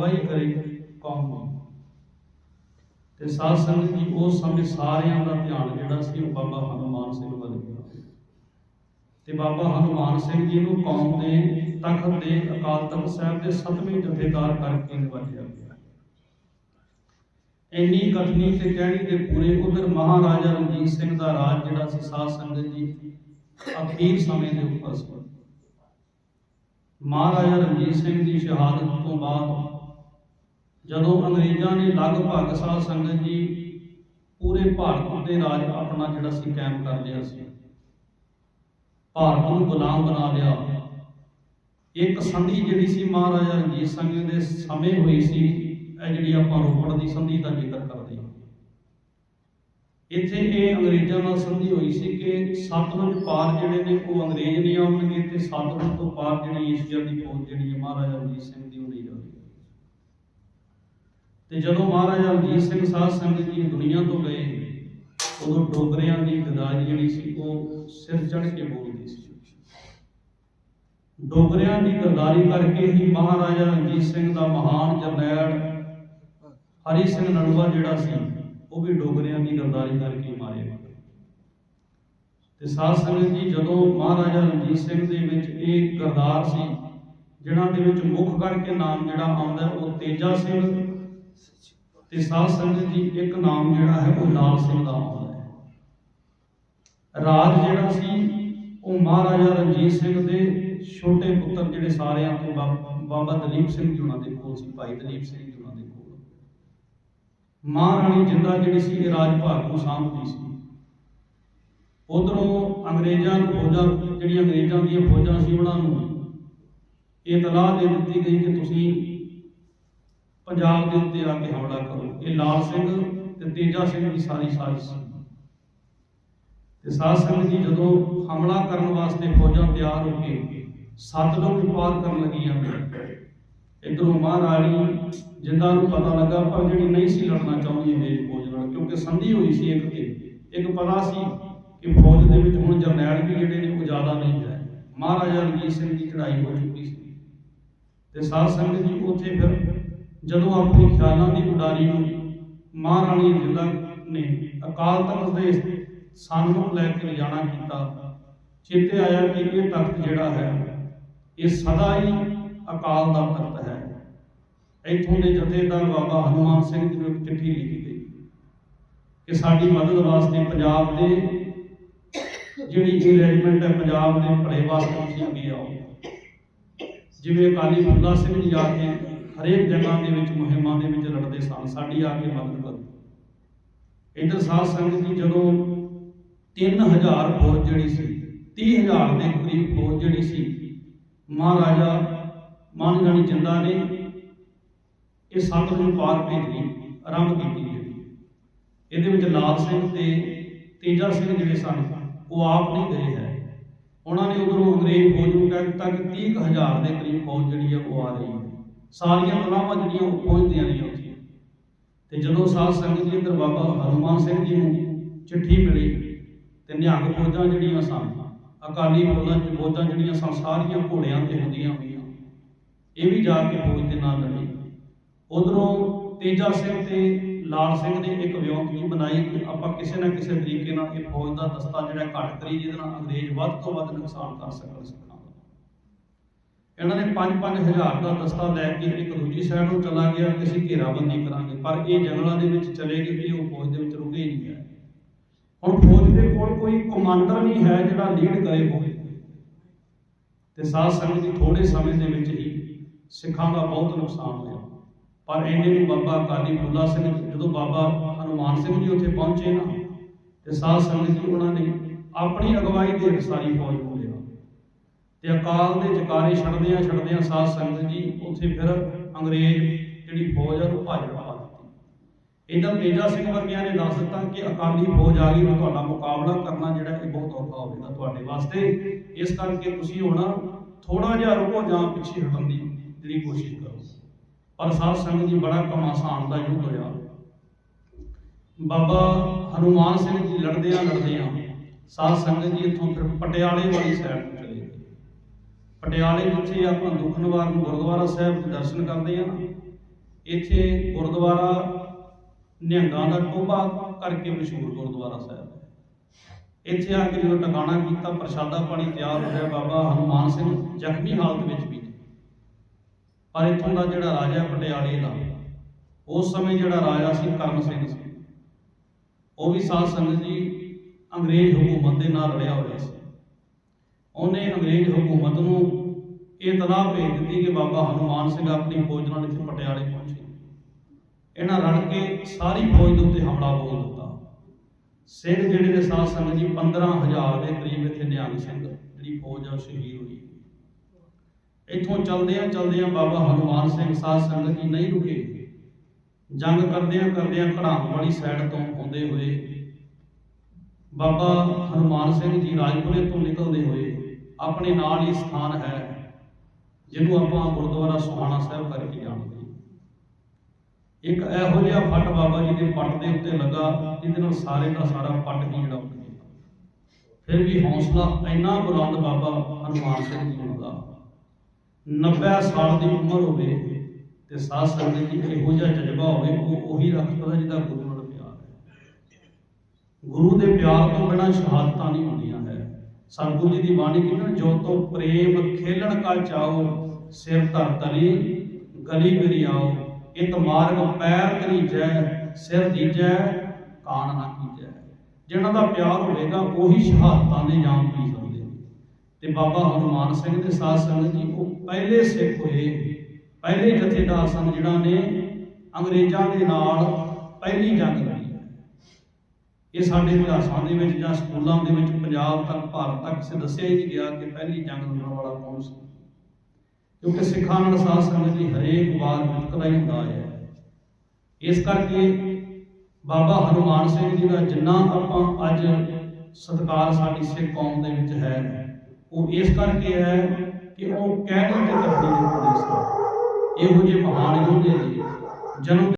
ਅਗਵਾਈ ਕਰੇ ਕੌਮ ਤੇ ਸਾਧ ਸੰਗਤ ਜੀ, ਉਸ ਸਮੇਂ ਸਾਰਿਆਂ ਦਾ ਧਿਆਨ ਜਿਹੜਾ ਸੀ ਉਹ ਬਾਬਾ ਹਨੂਮਾਨ ਸਿੰਘ ਵੱਲ ਗਿਆ। ਤੇ ਬਾਬਾ ਹਨੂਮਾਨ ਸਿੰਘ ਜੀ ਨੂੰ ਕੌਮ ਦੇ ਤਖਤ ਦੇ ਅਕਾਲ ਤਖਤ ਸਾਹਿਬ ਦੇ ਸਤਵੇਂ ਜਥੇਦਾਰ ਕਰਕੇ ਨਿਵਾਜਿਆ ਗਿਆ। ਇੰਨੀ ਕਥਨੀ ਤੇ ਕਹਿਣੀ ਦੇ ਪੂਰੇ ਉਧਰ ਮਹਾਰਾਜਾ ਰਣਜੀਤ ਸਿੰਘ ਦਾ ਰਾਜ ਜਿਹੜਾ ਸੀ ਸਾਧ ਸੰਗਤ ਜੀ, ਅਖੀਰ ਸਮੇਂ ਦੇ ਉੱਪਰ ਸੀ। ਮਹਾਰਾਜਾ ਰਣਜੀਤ ਸਿੰਘ ਦੀ ਸ਼ਹਾਦਤ ਤੋਂ ਬਾਅਦ ਜਦੋਂ ਅੰਗਰੇਜ਼ਾਂ ਨੇ ਲਗਭਗ ਸਾਧ ਸੰਗਤ ਜੀ ਪੂਰੇ ਭਾਰਤ ਦੇ ਰਾਜ ਆਪਣਾ ਜਿਹੜਾ ਸੀ ਕਾਇਮ ਕਰ ਲਿਆ ਸੀ। ਭਾਰਤ ਨੂੰ ਗੁਲਾਮ ਬਣਾ ਲਿਆ। ਇੱਕ ਸੰਧੀ ਜਿਹੜੀ ਸੀ ਮਹਾਰਾਜਾ ਰਣਜੀਤ ਸਿੰਘ ਦੇ ਸਮੇਂ ਹੋਈ ਸੀ, ਇਹ ਜਿਹੜੀ ਆਪਾਂ ਰੋਪੜ ਦੀ ਸੰਧੀ ਦਾ ਜ਼ਿਕਰ ਕਰਦੇ ਹਾਂ। ਇੱਥੇ ਇਹ ਅੰਗਰੇਜ਼ਾਂ ਨਾਲ ਸੰਧੀ ਹੋਈ ਸੀ ਕਿ ਸਤਲੁਜ ਪਾਰ ਜਿਹੜੇ ਨੇ, ਉਹ ਅੰਗਰੇਜ਼ ਨਹੀਂ ਆਉਣਗੇ ਤੇ ਸਤਲੁਜ ਤੋਂ ਪਾਰ ਜਿਹੜੀ ਈਸ਼ਵਰ ਦੀ ਫੌਜ ਜਿਹੜੀ ਹੈ ਮਹਾਰਾਜਾ ਰਣਜੀਤ ਸਿੰਘ ਦੀ ਉਹ ਨਹੀਂ ਜਾਵੇਗੀ। ਤੇ ਜਦੋਂ ਮਹਾਰਾਜਾ ਰਣਜੀਤ ਸਿੰਘ ਸਾਧ ਸੰਗਤ ਜੀ ਦੁਨੀਆ ਤੋਂ ਗਏ, ਉਦੋਂ ਡੋਗਰਿਆਂ ਦੀ ਗਦਾਰੀ ਜਿਹੜੀ ਸੀ, ਉਹ ਸਿਰ ਚੜ ਕੇ ਬੋਲਦੀ ਸੀ। ਡੋਗਰਿਆਂ ਦੀ ਗਰਦਾਰੀ ਕਰਕੇ ਹੀ ਮਹਾਰਾਜਾ ਰਣਜੀਤ ਸਿੰਘ ਦਾ ਮਹਾਨ ਜਰਨੈਲ ਹਰੀ ਸਿੰਘ ਨਲੂਆ ਜਿਹੜਾ ਸੀ, ਉਹ ਵੀ ਡੋਗਰਿਆਂ ਦੀ ਗਰਦਾਰੀ ਕਰਕੇ ਮਾਰੇ ਗਿਆ ਤੇ ਸਾਧ ਸੰਗਤ ਜੀ ਜਦੋਂ ਮਹਾਰਾਜਾ ਰਣਜੀਤ ਸਿੰਘ ਦੇ ਵਿੱਚ ਇਹ ਗਰਦਾਰ ਸੀ, ਜਿਨ੍ਹਾਂ ਦੇ ਵਿੱਚ ਮੁੱਖ ਕਰਕੇ ਨਾਮ ਜਿਹੜਾ ਆਉਂਦਾ, ਉਹ ਤੇਜਾ ਸਿੰਘ ਤੇ ਸਾਧ ਸੰਗਤ ਜੀ, ਇੱਕ ਨਾਮ ਜਿਹੜਾ ਹੈ, ਉਹ ਲਾਲ ਸਿੰਘ ਦਾ ਆਉਂਦਾ ਹੈ। ਰਾਜ ਜਿਹੜਾ ਸੀ, ਉਹ ਮਹਾਰਾਜਾ ਰਣਜੀਤ ਸਿੰਘ ਦੇ ਛੋਟੇ ਪੁੱਤਰ ਜਿਹੜੇ ਸਾਰਿਆਂ ਤੋਂ ਬਾਬਾ ਦਲੀਪ ਸਿੰਘ ਜੀ ਉਹਨਾਂ ਦੇ ਕੋਲ ਸੀ, ਭਾਈ ਦਲੀਪ ਸਿੰਘ ਜੀ ਉਹਨਾਂ ਦੇ ਕੋਲ। ਮਹਾਰਾਣੀ ਜਿੰਦਾ ਜਿਹੜੀ ਸੀ, ਇਹ ਰਾਜ ਭਾਗ ਨੂੰ ਸਾਂਭਦੀ ਸੀ। ਉਧਰੋਂ ਅੰਗਰੇਜ਼ਾਂ ਨੂੰ ਫੌਜਾਂ, ਜਿਹੜੀਆਂ ਅੰਗਰੇਜ਼ਾਂ ਦੀਆਂ ਫੌਜਾਂ ਸੀ, ਉਹਨਾਂ ਨੂੰ ਇਹ ਤਲਾਹ ਦੇ ਦਿੱਤੀ ਗਈ ਕਿ ਤੁਸੀਂ ਪੰਜਾਬ ਦੇ ਉੱਤੇ ਆ ਕੇ ਹਮਲਾ ਕਰੋ। ਇਹ ਲਾਲ ਸਿੰਘ ਤੇ ਤੇਜਾ ਸਿੰਘ ਦੀ ਸਾਰੀ ਸਾਜ਼ਿਸ਼ ਸੀ। ਤੇ ਸਾਧ ਸੰਗਤ ਜੀ, ਜਦੋਂ ਹਮਲਾ ਕਰਨ ਵਾਸਤੇ ਫੌਜਾਂ ਤਿਆਰ ਹੋ ਕੇ ਸਤਲੁਜ ਪਾਰ ਕਰਨ ਲੱਗੀਆਂ ਇਧਰੋਂ ਮਹਾਰਾਣੀ, ਜਿੰਦਾ ਨੂੰ ਪਤਾ ਲੱਗਾ ਪਰ ਜਿਹੜੀ ਨਹੀਂ ਸੀ ਲੜਨਾ ਚਾਹੁੰਦੀ ਅੰਗਰੇਜ਼ ਫੌਜ ਨਾਲ, ਕਿਉਂਕਿ ਸੰਧੀ ਹੋਈ ਸੀ ਇੱਕ ਤੇ। ਇੱਕ ਪਤਾ ਸੀ ਕਿ ਫੌਜ ਦੇ ਵਿੱਚ ਹੁਣ ਜਰਨੈਲ ਵੀ ਜਿਹੜੇ ਨੇ, ਉਹ ਜ਼ਿਆਦਾ ਨਹੀਂ ਹੈ। ਮਹਾਰਾਜਾ ਰਣਜੀਤ ਸਿੰਘ ਦੀ ਚੜ੍ਹਾਈ ਹੋ ਚੁੱਕੀ ਸੀ। ਤੇ ਸਾਧ ਸੰਗਤ ਜੀ, ਉੱਥੇ ਫਿਰ ਜਦੋਂ ਆਪਣੇ ਖਿਆਲਾਂ ਦੀ ਉਡਾਰੀ ਨੂੰ ਮਹਾਰਾਣੀ ਜਿੰਦਾ ਨੇ ਅਕਾਲ ਤਖਤ ਦੇ ਸਨਮੁਖ ਲੈ ਕੇ ਲਿਜਾਣਾ ਕੀਤਾ, ਚੇਤੇ ਆਇਆ ਕਿ ਇਹ ਤਖਤ ਜਿਹੜਾ ਹੈ, ਇਹ ਸਦਾ ਹੀ ਅਕਾਲ ਦਾ ਤਖਤ ਹੈ। ਇੱਥੋਂ ਦੇ ਜਥੇਦਾਰ ਬਾਬਾ ਹਨੂਮਾਨ ਸਿੰਘ ਜੀ ਨੂੰ ਇੱਕ ਚਿੱਠੀ ਲਿਖੀ ਗਈ ਕਿ ਸਾਡੀ ਮਦਦ ਵਾਸਤੇ ਪੰਜਾਬ ਦੇ ਜਿਹੜੀ ਇਹ ਰੈਜੀਮੈਂਟ ਹੈ, ਪੰਜਾਬ ਦੇ ਭਲੇ ਵਾਸਤੇ ਤੁਸੀਂ ਅੱਗੇ ਆਓ। ਜਿਵੇਂ ਅਕਾਲੀ ਫੁੱਲਾ ਸਿੰਘ ਜੀ ਆ ਕੇ ਹਰੇਕ ਜਗ੍ਹਾ ਦੇ ਵਿੱਚ, ਮੁਹਿੰਮਾਂ ਦੇ ਵਿੱਚ ਲੜਦੇ ਸਨ। ਸਾਡੀ ਆ ਕੇ ਮਦਦ ਕਰੋ। ਇਧਰ ਸਾਧ ਸੰਗਤ ਜੀ ਜਦੋਂ 3000 ਫੌਜ ਜਿਹੜੀ ਸੀ 30000 ਦੇ ਕਰੀਬ ਫੌਜ ਜਿਹੜੀ ਸੀ, ਮਹਾਰਾਜਾ ਮਾਨ ਰਾਣੀ ਜਿੰਦਾ ਨੇ ਇਹ ਸਤਲੁਜ ਪਾਰ ਭੇਜਣੀ, ਆਰੰਭ ਕੀਤੀ ਜਿਹੜੀ ਇਹਦੇ ਵਿੱਚ ਲਾਲ ਸਿੰਘ ਤੇ ਤੇਜਾ ਸਿੰਘ ਜਿਹੜੇ ਸਨ, ਉਹ ਆਪ ਨਹੀਂ ਗਏ ਹੈ। ਉਹਨਾਂ ਨੇ ਉਧਰੋਂ ਅੰਗਰੇਜ਼ ਫੌਜ ਨੂੰ ਕਹਿ ਦਿੱਤਾ ਕਿ 30000 ਦੇ ਕਰੀਬ ਫੌਜ ਜਿਹੜੀ ਹੈ ਉਹ ਆ ਰਹੀ ਹੈ। ਸਾਰੀਆਂ ਤਲਾਵਾਂ ਜਿਹੜੀਆਂ ਉਹ ਪਹੁੰਚਦੀਆਂ ਨਹੀਂ ਉੱਥੇ। ਤੇ ਜਦੋਂ ਸਾਧ ਸੰਗਤ ਜੀ ਅੰਦਰ ਬਾਬਾ ਹਨੂਮਾਨ ਸਿੰਘ ਜੀ ਨੂੰ ਚਿੱਠੀ ਮਿਲੀ, ਤੇ ਨਿਹੰਗ ਫੌਜਾਂ ਜਿਹੜੀਆਂ ਸਨ, ਅਕਾਲੀ ਫੌਜਾਂ ਫੌਜਾਂ ਜਿਹੜੀਆਂ ਸਨ, ਸਾਰੀਆਂ ਘੋੜਿਆਂ ਤੇ ਹੁੰਦੀਆਂ ਹੋਈਆਂ। ਇਹ ਵੀ ਜਾ ਕੇ ਫੌਜ ਦੇ ਨਾਲ ਲੜੀ। ਉਧਰੋਂ ਤੇਜਾ ਸਿੰਘ ਤੇ ਲਾਲ ਸਿੰਘ ਨੇ ਇੱਕ ਵਿਉਂਤ ਜੀ ਬਣਾਈ ਕਿ ਆਪਾਂ ਕਿਸੇ ਨਾ ਕਿਸੇ ਤਰੀਕੇ ਨਾਲ ਇਹ ਫੌਜ ਦਾ ਦਸਤਾ ਜਿਹੜਾ ਘੱਟ ਕਰੀ ਜਿਹਦੇ ਨਾਲ ਅੰਗਰੇਜ਼ ਵੱਧ ਤੋਂ ਵੱਧ ਨੁਕਸਾਨ ਕਰ ਸਕਣ। ਇਹਨਾਂ ਨੇ 5-5000 ਦਾ ਦਸਤਾ ਲੈ ਕੇ ਇੱਕ ਦੂਜੀ ਸਾਈਡ ਨੂੰ ਚਲਾ ਗਿਆ ਕਿ ਅਸੀਂ ਘੇਰਾਬੰਦੀ ਕਰਾਂਗੇ। ਪਰ ਇਹ ਜੰਗਲਾਂ ਦੇ ਵਿੱਚ ਚਲੇ ਗਏ ਇਹ ਉਹ ਫੌਜ ਦੇ ਵਿੱਚ ਰੁਕੇ ਨਹੀਂ ਹੈ। ਹੁਣ ਫੌਜ ਦੇ ਕੋਲ ਕੋਈ ਕਮਾਂਡਰ ਨਹੀਂ ਹੈ ਜਿਹੜਾ ਲੀਡ ਕਰੇ ਫੌਜ ਤੇ ਸਾਧ ਸੰਗਤ ਜੀ ਥੋੜੇ ਸਮੇਂ ਦੇ ਵਿੱਚ ਹੀ ਸਿੱਖਾਂ ਦਾ ਬਹੁਤ ਨੁਕਸਾਨ ਹੋਇਆ। ਪਰ ਇਹਨੇ ਨੂੰ ਬਾਬਾ ਅਕਾਲੀ ਫੁੱਲਾ ਸਿੰਘ ਜਦੋਂ ਬਾਬਾ ਹਨੂਮਾਨ ਸਿੰਘ ਜੀ ਉੱਥੇ ਪਹੁੰਚੇ ਨਾ, ਤੇ ਸਾਧ ਸੰਗਤ ਜੀ ਉਹਨਾਂ ਨੇ ਆਪਣੀ ਅਗਵਾਈ ਦੇ ਹੇਠ ਸਾਰੀ ਫੌਜ ਨੂੰ ਲਿਆ। ਤੇ ਅਕਾਲ ਦੇ ਜਕਾਰੇ ਛੱਡਦਿਆਂ ਛੱਡਦਿਆਂ ਸਾਧ ਸੰਗਤ ਜੀ ਉੱਥੇ ਫਿਰ ਅੰਗਰੇਜ਼ ਜਿਹੜੀ ਫੌਜ ਆ ਉਹ ਭੱਜ ਪਾ ਦਿੱਤੀ। ਇਧਰ ਤੇਜਾ ਸਿੰਘ ਵਰਗਿਆਂ ਨੇ ਦੱਸ ਦਿੱਤਾ ਕਿ ਅਕਾਲੀ ਫੌਜ ਆ ਗਈ ਤੇ ਤੁਹਾਡਾ ਮੁਕਾਬਲਾ ਕਰਨਾ ਜਿਹੜਾ ਇਹ ਬਹੁਤ ਔਖਾ ਹੋਵੇਗਾ ਤੁਹਾਡੇ ਵਾਸਤੇ। ਇਸ ਕਰਕੇ ਤੁਸੀਂ ਹੁਣ ਥੋੜਾ ਜਿਹਾ ਰੁਕੋ ਜਾਂ ਪਿੱਛੇ ਹਟਣ ਦੀ ਜਿਹੜੀ ਕੋਸ਼ਿਸ਼ ਕਰੋ। ਪਰ ਸਾਧ ਸੰਗਤ ਜੀ ਬੜਾ ਕਮਾਸਾਨ ਦਾ ਯੁੱਧ ਹੋਇਆ। ਬਾਬਾ ਹਨੂਮਾਨ ਸਿੰਘ ਜੀ ਲੜਦਿਆਂ ਲੜਦਿਆਂ ਸਾਧ ਸੰਗਤ ਜੀ ਇੱਥੋਂ ਫਿਰ ਪਟਿਆਲੇ ਵਾਲੀ ਸਾਈਡ ਪਟਿਆਲੇ ਜਿੱਥੇ ਆਪਾਂ ਦੁੱਖ ਨਿਵਾਰਨ ਗੁਰਦੁਆਰਾ ਸਾਹਿਬ ਦੇ ਦਰਸ਼ਨ ਕਰਦੇ ਹਾਂ। ਇੱਥੇ ਗੁਰਦੁਆਰਾ ਨਿਹੰਗਾਂ ਦਾ ਟੋਭਾ ਕਰਕੇ ਮਸ਼ਹੂਰ ਗੁਰਦੁਆਰਾ ਸਾਹਿਬ ਇੱਥੇ ਆ ਕੇ ਜਦੋਂ ਟਿਕਾਣਾ ਕੀਤਾ, ਪ੍ਰਸ਼ਾਦਾ ਪਾਣੀ ਤਿਆਰ ਹੋ ਗਿਆ, ਬਾਬਾ ਹਨੂਮਾਨ ਸਿੰਘ ਜ਼ਖਮੀ ਹਾਲਤ ਵਿੱਚ ਵੀ ਪਰ ਇੱਥੋਂ ਦਾ ਜਿਹੜਾ ਰਾਜਾ ਪਟਿਆਲੇ ਦਾ, ਉਸ ਸਮੇਂ ਜਿਹੜਾ ਰਾਜਾ ਸੀ ਕਰਮ ਸਿੰਘ ਸੀ। ਉਹ ਵੀ ਸਾਧ ਸੰਗਤ ਜੀ ਅੰਗਰੇਜ਼ ਹਕੂਮਤ ਦੇ ਨਾਲ ਰਲਿਆ ਹੋਇਆ ਸੀ। ਉਹਨੇ ਅੰਗਰੇਜ਼ ਹਕੂਮਤ ਨੂੰ ਇਹ ਤਲਾਹ ਭੇਜ ਦਿੱਤੀ ਕਿ ਬਾਬਾ ਹਨੂਮਾਨ ਸਿੰਘ ਆਪਣੀ ਫੌਜ ਨਾਲ ਇੱਥੇ ਪਟਿਆਲੇ ਪਹੁੰਚੇ। ਇਹਨਾਂ ਰਲ ਕੇ ਸਾਰੀ ਫੌਜ ਦੇ ਉੱਤੇ ਹਮਲਾ ਬੋਲ ਦਿੱਤਾ। ਸਿੰਘ ਜਿਹੜੇ ਨੇ ਸਾਧ ਸੰਗਤ ਜੀ 15000 ਦੇ ਕਰੀਬ ਇੱਥੇ ਨਿਹੰਗ ਸਿੰਘ, ਜਿਹੜੀ ਫੌਜ ਆ ਸ਼ਹੀਦ ਹੋਈ। ਇੱਥੋਂ ਚਲਦਿਆਂ ਚਲਦਿਆਂ ਬਾਬਾ ਹਨੂਮਾਨ ਸਿੰਘ ਸਾਧ ਸੰਗਤ ਜੀ ਨਹੀਂ ਰੁਕੇ। ਜੰਗ ਕਰਦਿਆਂ ਕਰਦਿਆਂ ਘੜਾਮ ਵਾਲੀ ਸਾਈਡ ਤੋਂ ਆਉਂਦੇ ਹੋਏ ਬਾਬਾ ਹਨੂਮਾਨ ਸਿੰਘ ਜੀ ਰਾਜਪੁਰੇ ਤੋਂ ਨਿਕਲਦੇ ਹੋਏ ਆਪਣੇ ਨਾਲ ਹੀ ਸਥਾਨ ਹੈ, ਜਿਹਨੂੰ ਆਪਾਂ ਗੁਰਦੁਆਰਾ ਸੁਹਾਣਾ ਸਾਹਿਬ ਕਰਕੇ ਜਾਣਦੇ ਇੱਕ ਇਹੋ ਜਿਹਾ ਫੱਟ ਬਾਬਾ ਜੀ ਦੇ ਪੱਟ ਦੇ ਉੱਤੇ ਲੱਗਾ, ਜਿਹਦੇ ਨਾਲ ਸਾਰੇ ਦਾ ਸਾਰਾ ਪੱਟ ਹੀ ਜਿਹੜਾ ਉੱਡ ਗਿਆ। ਫਿਰ ਵੀ ਹੌਸਲਾ ਇੰਨਾ ਬੁਲੰਦ ਬਾਬਾ ਹਨੂਮਾਨ ਸਿੰਘ ਜੀ ਦਾ 90 ਸਾਲ ਦੀ ਉਮਰ ਹੋਵੇ ਤੇ ਸਾਧ ਸੰਗਤ ਜੀ ਇਹੋ ਜਿਹਾ ਜਜ਼ਬਾ ਹੋਵੇ, ਉਹ ਉਹੀ ਰੱਖ ਜਿਹਦਾ ਗੁਰੂ ਨਾਲ ਪਿਆਰ ਹੈ। ਗੁਰੂ ਦੇ ਪਿਆਰ ਤੋਂ ਬਿਨਾਂ ਸ਼ਹਾਦਤਾਂ ਨਹੀਂ ਹੁੰਦੀਆਂ ਹੈ ਸਤਿਗੁਰੂ ਜੀ ਦੀ ਬਾਣੀ ਕਹਿੰਦੇ ਜੋ ਤੋਂ ਪ੍ਰੇਮ ਖੇਲਣ ਕਾ ਚਾਓ ਸਿਰ ਧਰ ਤਲੀ ਗਲੀ ਮੇਰੀ ਆਓ। ਇਤ ਮਾਰਗ ਪੈਰ ਕਰੀਜੈ ਸਿਰ ਦੀਜੈ, ਕਾਣ ਨਾ ਕੀਜੈ। ਜਿਹਨਾਂ ਦਾ ਪਿਆਰ ਹੋਵੇਗਾ, ਉਹੀ ਸ਼ਹਾਦਤਾਂ ਦੇ ਜਾਮ ਪੀ ਸਕਦੇ ਤੇ ਬਾਬਾ ਹਨੂਮਾਨ ਸਿੰਘ ਦੇ ਸਾਧ ਸੰਗਤ ਜੀ, ਉਹ ਪਹਿਲੇ ਸਿੱਖ ਹੋਏ, ਪਹਿਲੇ ਜਥੇਦਾਰ ਸਨ ਜਿਹੜਾ ਨੇ ਅੰਗਰੇਜ਼ਾਂ ਦੇ ਨਾਲ ਪਹਿਲੀ ਜੰਗ ਲੜੀ। ਇਹ ਸਾਡੇ ਇਤਿਹਾਸਾਂ ਦੇ ਵਿੱਚ ਜਾਂ ਸਕੂਲਾਂ ਦੇ ਵਿੱਚ ਪੰਜਾਬ ਤੱਕ, ਭਾਰਤ ਤੱਕ ਕਿਸੇ ਦੱਸਿਆ ਹੀ ਨਹੀਂ ਗਿਆ ਕਿ ਪਹਿਲੀ ਜੰਗ ਲੜਨ ਵਾਲਾ ਕੌਣ ਸੀ। ਕਿਉਂਕਿ ਸਿੱਖਾਂ ਨਾਲ ਸਾਧ ਸੰਗਤ ਦੀ ਹਰੇਕ ਵਾਰ ਵਿਤਕਰਾ ਹੀ ਹੁੰਦਾ ਹੈ। ਇਸ ਕਰਕੇ ਬਾਬਾ ਹਨੂਮਾਨ ਸਿੰਘ ਜੀ ਦਾ ਜਿੰਨਾ ਆਪਾਂ ਅੱਜ ਸਤਿਕਾਰ ਸਾਡੀ ਸਿੱਖ ਕੌਮ ਦੇ ਵਿੱਚ ਹੈ, ਉਹ ਇਸ ਕਰਕੇ ਹੈ ਕਿ ਉਹ ਕਹਿਣੀ ਤੇ ਕਰਨੀ ਦੇ ਕੋਲੇ ਇਹੋ ਜਿਹੇ ਮਹਾਨ ਯੋਧੇ ਦੀ ਜਨਮ